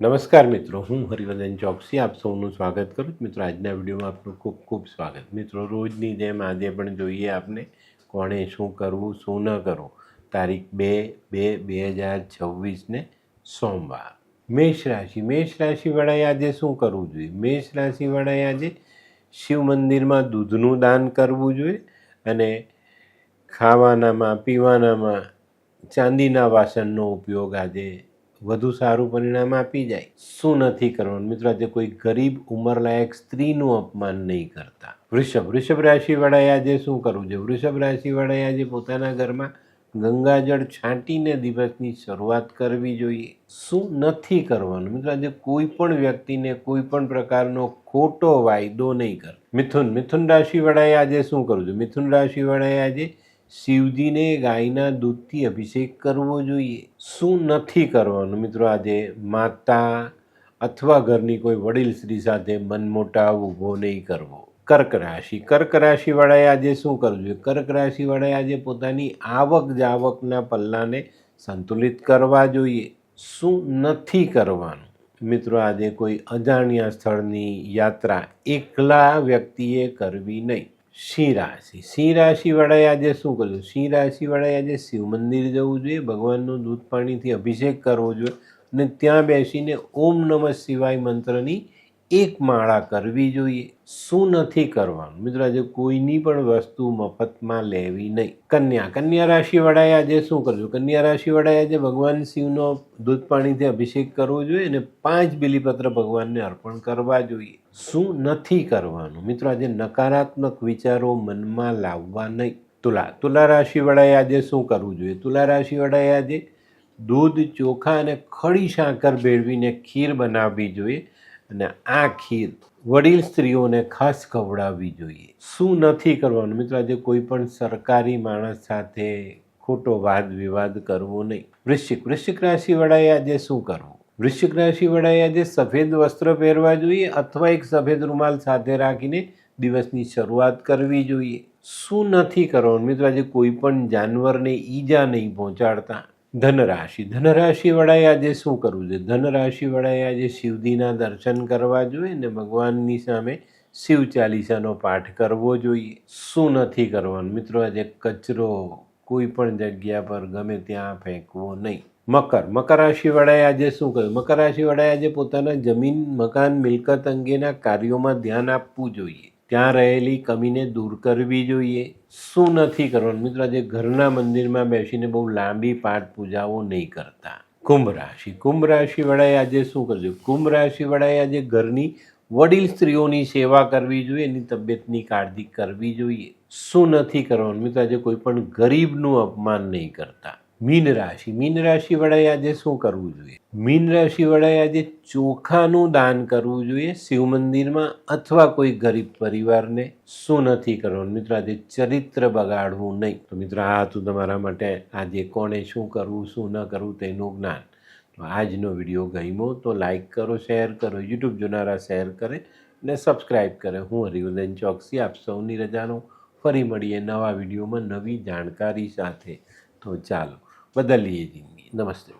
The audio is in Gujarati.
નમસ્કાર મિત્રો, હું હરિવર્ધન ચોકસી, આપ સૌનું સ્વાગત કરું છું. મિત્રો, આજના વિડીયોમાં આપનું ખૂબ ખૂબ સ્વાગત. મિત્રો, રોજની જેમ આજે પણ જોઈએ આપને કોણે શું કરવું, શું ન કરવું. તારીખ બે બે બે હજાર છવ્વીસને સોમવાર. મેષ રાશિ. મેષ રાશિવાળાએ આજે શું કરવું જોઈએ? મેષ રાશિવાળાએ આજે શિવ મંદિરમાં દૂધનું દાન કરવું જોઈએ અને ખાવાનામાં, પીવાનામાં ચાંદીના વાસણનો ઉપયોગ આજે વધુ સારું પરિણામ આપી જાય, શું નથી કરવાનું? મિત્રો, આજે કોઈ ગરીબ, ઉંમરલાયક સ્ત્રીનું અપમાન નહીં કરતા. વૃષભ વૃષભ રાશિવાળાએ આજે શું કરવું છે વૃષભ રાશિવાળાએ આજે પોતાના ઘરમાં ગંગાજળ છાંટીને દિવસની શરૂઆત કરવી જોઈએ. શું નથી કરવાનું? મિત્રો, આજે કોઈ પણ વ્યક્તિને કોઈ પણ પ્રકારનો ખોટો વાયદો નહીં કર. મિથુન મિથુન રાશિવાળાએ આજે શું કરવું છે મિથુન રાશિવાળાએ આજે શિવજીને ગાયના દૂધથી અભિષેક કરવો જોઈએ. શું નથી કરવાનું મિત્રો આજે? માતા અથવા ઘરની કોઈ વડીલ સ્ત્રી સાથે મનમોટાવ ઊભો નહીં કરવો. કર્ક રાશિ. કર્ક રાશિવાળાએ આજે શું કરવું જોઈએ? કર્ક રાશિવાળાએ આજે પોતાની આવક જાવકના પલ્લાને સંતુલિત કરવા જોઈએ. શું નથી કરવાનું? મિત્રો આજે કોઈ અજાણ્યા સ્થળની યાત્રા એકલા વ્યક્તિએ કરવી નહીં. સિંહ રાશિ સિંહ રાશિવાળાએ આજે શું કર્યું સિંહ રાશિવાળાએ આજે શિવ મંદિર જવું જોઈએ, ભગવાનનું દૂધ પાણીથી અભિષેક કરવો જોઈએ અને ત્યાં બેસીને ઓમ નમઃ શિવાય મંત્રની એક માળા કરવી જોઈએ. શું નથી કરવાનું? મિત્રો, આજે કોઈની પણ વસ્તુ મફતમાં લેવી નહીં. કન્યા. કન્યા રાશિવાળાએ આજે શું કરવું કન્યા રાશિવાળાએ આજે ભગવાન શિવનો દૂધ પાણીથી અભિષેક કરવો જોઈએ અને પાંચ બિલીપત્ર ભગવાનને અર્પણ કરવા જોઈએ. શું નથી કરવાનું? મિત્રો, આજે નકારાત્મક વિચારો મનમાં લાવવા નહીં. તુલા. તુલા રાશિવાળાએ આજે શું કરવું જોઈએ? તુલા રાશિવાળાએ આજે દૂધ, ચોખા અને ખડી સાકર ભેળવીને ખીર બનાવવી જોઈએ. અને આ ખીર વડીલ સ્ત્રીઓને ખાસ ખવડાવવી જોઈએ. શું નથી કરવાનું? મિત્રો, આજે કોઈ પણ સરકારી માણસ સાથે ખોટો વાદ વિવાદ કરવો નહીં. વૃશ્ચિક વૃશ્ચિક રાશિવાળાએ આજે શું કરવું? વૃશ્ચિક રાશિવાળાએ આજે સફેદ વસ્ત્ર પહેરવા જોઈએ અથવા એક સફેદ રૂમાલ સાથે રાખીને દિવસની શરૂઆત કરવી જોઈએ? શું નથી કરવાનું? મિત્રો, આજે કોઈ પણ જાનવરને ઈજા નહીં પહોંચાડતા. ધનરાશિ. ધનરાશિવાળાએ આજે શું કરવું છે ધનરાશિવાળાએ આજે શિવજીના દર્શન કરવા જોઈએ ને ભગવાનની સામે શિવ ચાલીસાનો પાઠ કરવો જોઈએ. શું નથી કરવાનું? મિત્રો, આજે કચરો કોઈ પણ જગ્યા પર ગમે ત્યાં ફેંકવો નહીં. મકર. મકર રાશિવાળાએ આજે શું કર્યું? મકર રાશિવાળાએ આજે પોતાના જમીન, મકાન, મિલકત અંગેના કાર્યોમાં ધ્યાન આપવું જોઈએ. ત્યાં રહેલી કમીને દૂર કરવી જોઈએ? શું નથી કરવાનું? મિત્રો, આજે ઘરના મંદિરમાં બેસીને બહુ લાંબી પાઠ પૂજાઓ નહીં કરતા. કુંભ રાશિ. કુંભ રાશિવાળાએ આજે શું કરજો કુંભ રાશિવાળાએ આજે ઘરની વડીલ સ્ત્રીઓની સેવા કરવી જોઈએ, એની તબિયતની કાળજી કરવી જોઈએ. શું નથી કરવાનું? મિત્રો, આજે કોઈ પણ ગરીબનું અપમાન નહીં કરતા. મીન રાશિ. મીન રાશિ વડાએ આજે શું કરવું જોઈએ? મીન રાશિ વડાએ આજે ચોખાનું દાન કરવું જોઈએ શિવ મંદિરમાં અથવા કોઈ ગરીબ પરિવારને. શું નથી કરવાનું? મિત્રો, આજે ચરિત્ર બગાડવું નહીં. તો મિત્રો, આ હતું તમારા માટે. આજે કોણે શું કરવું, શું ન કરવું તેનું જ્ઞાન. તો આજનો વીડિયો ગમ્યો તો લાઈક કરો, શેર કરો, યુટ્યુબ જોનારા શેર કરે અને સબસ્ક્રાઈબ કરે. હું હરિવર્ધન ચોકસી આપ સૌની રજાનો ફરી મળીએ નવા વિડીયોમાં નવી જાણકારી સાથે. તો ચાલો. بدل يديني نمسته